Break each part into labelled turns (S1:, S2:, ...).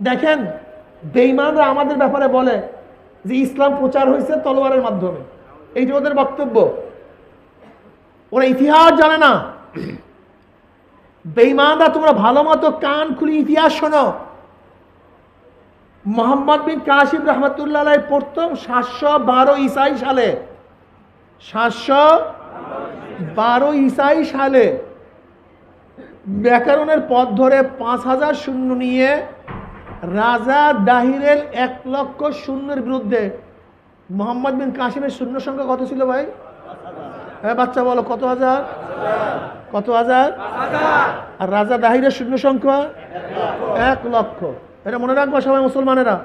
S1: দেখেন বেইমানরা আমাদের ব্যাপারে বলে যে ইসলাম প্রচার হয়েছে তলোয়ারের মাধ্যমে। এই যে ওদের বক্তব্য। ওরা ইতিহাস জানে না। বেইমানরা তোমরা ভালো মতো কান খুলে ইতিহাস শোনো। মোহাম্মদ বিন কাসিম রহমতুল্লাহ প্রথম সাতশো বারো ইসাই সালে, সাতশো বারো ইসাই সালে ব্যাকরণের পথ ধরে পাঁচ হাজার শূন্য নিয়ে রাজা দাহিরের এক লক্ষ শূন্যের বিরুদ্ধে মোহাম্মদ বিন কাসিমের শূন্য সংখ্যা কত ছিল ভাই? হ্যাঁ বাচ্চা বলো, কত হাজার? কত হাজার? আর রাজা দাহিরের শূন্য সংখ্যা? এক লক্ষ। এটা মনে রাখব সবাই মুসলমানেরা।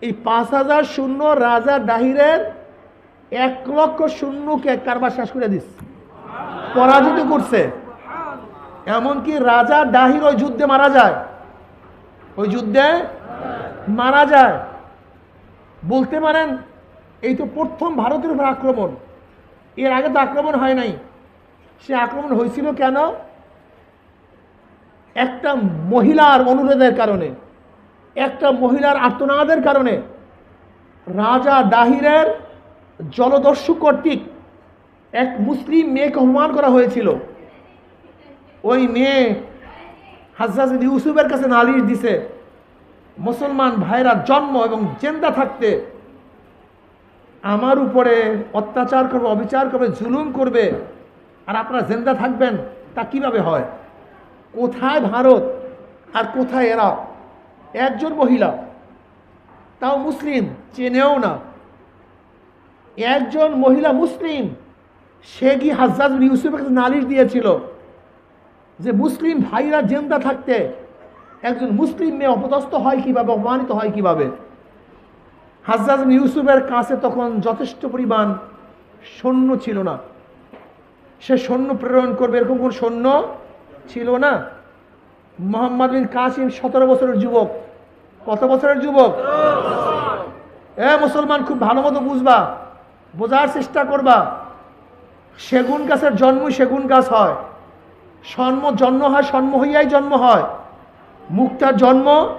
S1: এই পাঁচ হাজার শূন্য রাজা দাহিরের এক লক্ষ শূন্যকে কারবার শেষ করে দিস। পরাজিত করছে। এমনকি রাজা দাহির ওই যুদ্ধে মারা যায়। ওই যুদ্ধে মারা যায়। বলতে পারেন, এই তো প্রথম ভারতের উপর আক্রমণ। এর আগে তো আক্রমণ হয় নাই। সে আক্রমণ হয়েছিল কেন? একটা মহিলার অনুরোধের কারণে, একটা মহিলার আর্তনাদের কারণে রাজা দাহিরের জলদস্যু কর্তৃক এক মুসলিম মেয়েকে অপমান করা হয়েছিল। ওই মেয়ে হাজাজ ইউসুফের কাছে নালিশ দিছে, মুসলমান ভাইরা জন্ম এবং জেন্দা থাকতে আমার উপরে অত্যাচার করবে, অবিচার করবে, জুলুম করবে, আর আপনারা জেন্দা থাকবেন, তা কীভাবে হয়? কোথায় ভারত আর কোথায় এরা? একজন মহিলা, তাও মুসলিম, চেনেও না। একজন মহিলা মুসলিম, সে কি হাজাজ ইউসুফের কাছে নালিশ দিয়েছিল? যে মুসলিম ভাইরা জেন্দা থাকতে একজন মুসলিম মেয়ে অপদস্থ হয় কীভাবে, অপমানিত হয় কীভাবে? হাজাজ ইউসুফের কাছে তখন যথেষ্ট পরিমাণ সৈন্য ছিল না। সে সৈন্য প্রেরণ করবে এরকম কোন সৈন্য ছিল না। মোহাম্মদ বিন কাসিম সতেরো বছরের যুবক। কত বছরের যুবক? এ মুসলমান, খুব ভালো মতো বুঝবা, বোঝার চেষ্টা করবা। সেগুন গাছের জন্ম সেগুন গাছ হয়। সন্ম জন্ম হয়, সন্ম হইয়াই জন্ম হয়। মুক্তার জন্ম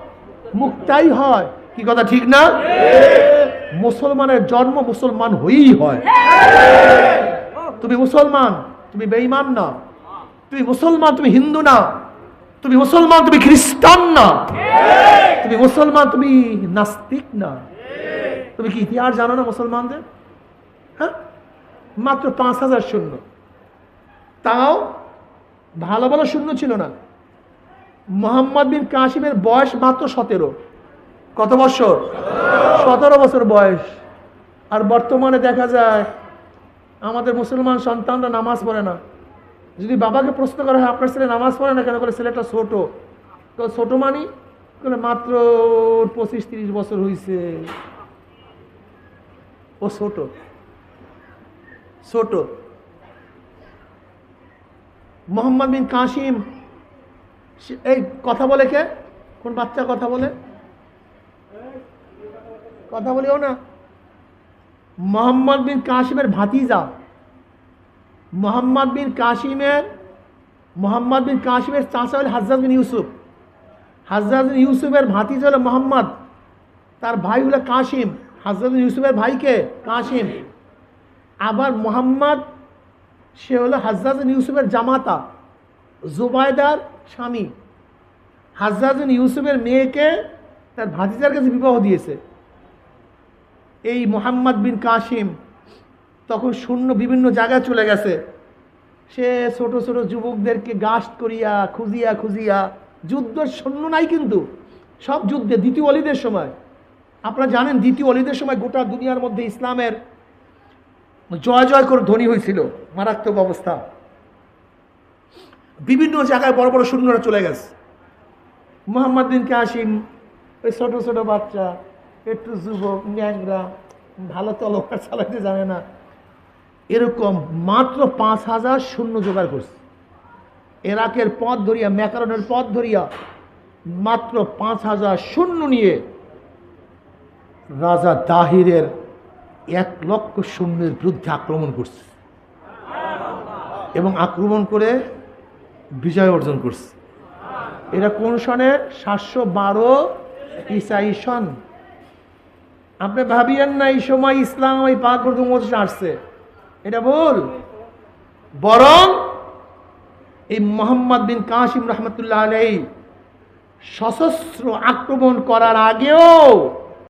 S1: মুক্তাই হয়। কি কথা, ঠিক না? মুসলমানের জন্ম মুসলমান হয়েই হয়। তুমি মুসলমান, তুমি বেঈমান না। তুমি মুসলমান, তুমি হিন্দু না। তুমি মুসলমান, তুমি খ্রিস্টান না। তুমি মুসলমান, তুমি নাস্তিক না। তুমি কি ইতিহাস জানো না মুসলমানদের? হ্যাঁ? মাত্র পাঁচ হাজার শূন্য। তাও ভালো ভালো শূন্য ছিল না। মোহাম্মদ বিন কাশিমের বয়স মাত্র সতেরো। কত বছর? সতেরো বছর বয়স। আর বর্তমানে দেখা যায়, আমাদের মুসলমান সন্তানরা নামাজ পড়ে না। যদি বাবাকে প্রশ্ন করা হয়, আপনার ছেলে নামাজ পড়ে না কেন? করে ছেলেটা ছোট। তো ছোট মানি? মাত্র পঁচিশ তিরিশ বছর হয়েছে ও ছোট। ছোট। মোহাম্মদ বিন কাসিম। সে- এই কথা বলে কে? কোন বাচ্চা কথা বলে? কথা বলিও না। মোহাম্মদ বিন কাসিমের ভাতিজা। মোহাম্মদ বিন কাসিমের, মোহাম্মদ বিন কাসিমের চাচা হল হাজরাত বিন ইউসুফ। হাজরাত বিন ইউসুফের ভাতিজা হলো মোহাম্মদ। তার ভাই হলো কাসিম। হাজরত ইউসুফের ভাইকে কাসিম। আবার মোহাম্মদ সে হলো হাজরাত বিন ইউসুফের জামাতা, জুবায়দার স্বামী। হাজরাত বিন ইউসুফের মেয়েকে তার ভাতিজার কাছে বিবাহ দিয়েছে। এই মোহাম্মদ বিন কাসিম তখন শূন্য বিভিন্ন জায়গায় চলে গেছে। সে ছোট ছোট যুবকদেরকে গাস্ট করিয়া, খুঁজিয়া খুঁজিয়া যুদ্ধ শূন্য নাই কিন্তু, সব যুদ্ধে দ্বিতীয় অলিদের সময়। আপনারা জানেন দ্বিতীয় অলিদের সময় গোটা দুনিয়ার মধ্যে ইসলামের জয় জয় করে ধ্বনি হয়েছিল, মারাত্মক অবস্থা। বিভিন্ন জায়গায় বড় বড় সৈন্যরা চলে গেছে। মোহাম্মদ বিন কাসিম, ওই ছোট ছোট বাচ্চা, একটু যুবক, ন্যাংরা, ভালো তলোয়ার চালাতে জানে না। এরকম মাত্র পাঁচ হাজার শূন্য জোগাড় করছে। এরাকের পথ ধরিয়া, ম্যাকারনের পথ ধরিয়া মাত্র পাঁচ হাজার শূন্য নিয়ে রাজা দাহিরের এক লক্ষ শূন্যের বিরুদ্ধে আক্রমণ করছে। এবং আক্রমণ করে বিজয় অর্জন করছে। এটা কোন সনে? সাতশো বারো ইসাই সন। আপনি ভাবিয়েন না, এই সময় ইসলাম এই পাক মধ্যে আসছে। এটা ভুল। বরং এই মোহাম্মদ বিন কাসিম রহমতুল্লাহ আলাই সশস্ত্র আক্রমণ করার আগেও